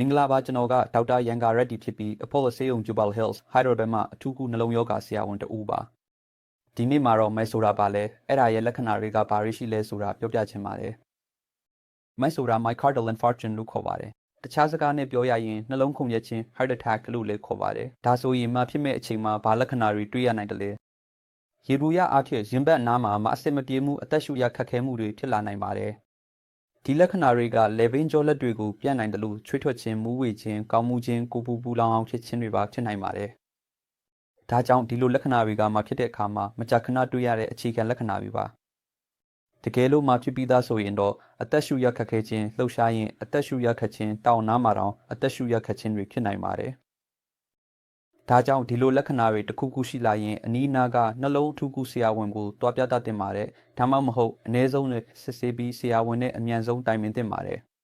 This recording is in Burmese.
မင်္ဂလာပါကျွန်တော်ကဒေါက်တာရန်ကာရက်တီဖြစ်ပြီး Apollo ဆေးရုံ Jubal Hills Hyderabad မှာအထူးကုနှလုံးရောဂါဆရာဝန်တဦးပါဒီနေ့မှာတော့မိုက်ဆိုတာပါလဲအဲ့ဒါရဲ့လက္ခဏာတွေကဘာတွေရှိလဲဆိုတာပြောပြချင်ပါတယ်မိုက်ဆိုတာ myocardial infarction လို့ခေါ်ပါတယ်တခြားစကားနဲ့ပြောရရင်နှလုံးခုန်ရက်ခြင်း heart attack လို့လည်းခေါ်ပါတယ်ဒါဆိုရင်မှဖြစ်မဲ့အချိန်မှာဘာလက္ခဏာတွေတွေ့ရနိုင်တယ်လဲရေဘူးရအားဖြင့်ရင်ဘတ်အနားမှာမအစစ်မပြေမှုအသက်ရှူရခက်ခဲမှုတွေဖြစ်လာနိုင်ပါတယ် ဒီလက္ခဏာတွေကလေဘင်းကြောလက်တွေကိုပြန့်နိုင်တယ်လို့ချွေးထွက်ခြင်းမူးဝေခြင်းကောင်းမှုခြင်းကိုပူပူလောင်အောင်ဖြစ်ခြင်းတွေပါဖြစ်နိုင်ပါတယ်။ဒါကြောင့်ဒီလိုလက္ခဏာတွေကမှဖြစ်တဲ့အခါမှာမကြာခဏတွေ့ရတဲ့အခြေခံလက္ခဏာတွေပါ။တကယ်လို့မှဖြစ်ပြီးသားဆိုရင်တော့အသက်ရှူရခက်ခဲခြင်းလှုပ်ရှားရင်အသက်ရှူရခက်ခြင်းတောင်နားမှာတောင်အသက်ရှူရခက်ခြင်းတွေဖြစ်နိုင်ပါတယ်။ ဒါကြောင့်ဒီလိုလက္ခဏာတွေတစ်ခုခုရှိလာရင်အနီးအနားကနှလုံးအထူးကုဆရာဝန်ကိုတွားပြတတ်တင်ပါတယ်။ဒါမှမဟုတ်အနည်းဆုံးနဲ့စစ်ဆေးပြီးဆရာဝန်နဲ့အမြန်ဆုံးတိုင်ပင်တင်ပါတယ်။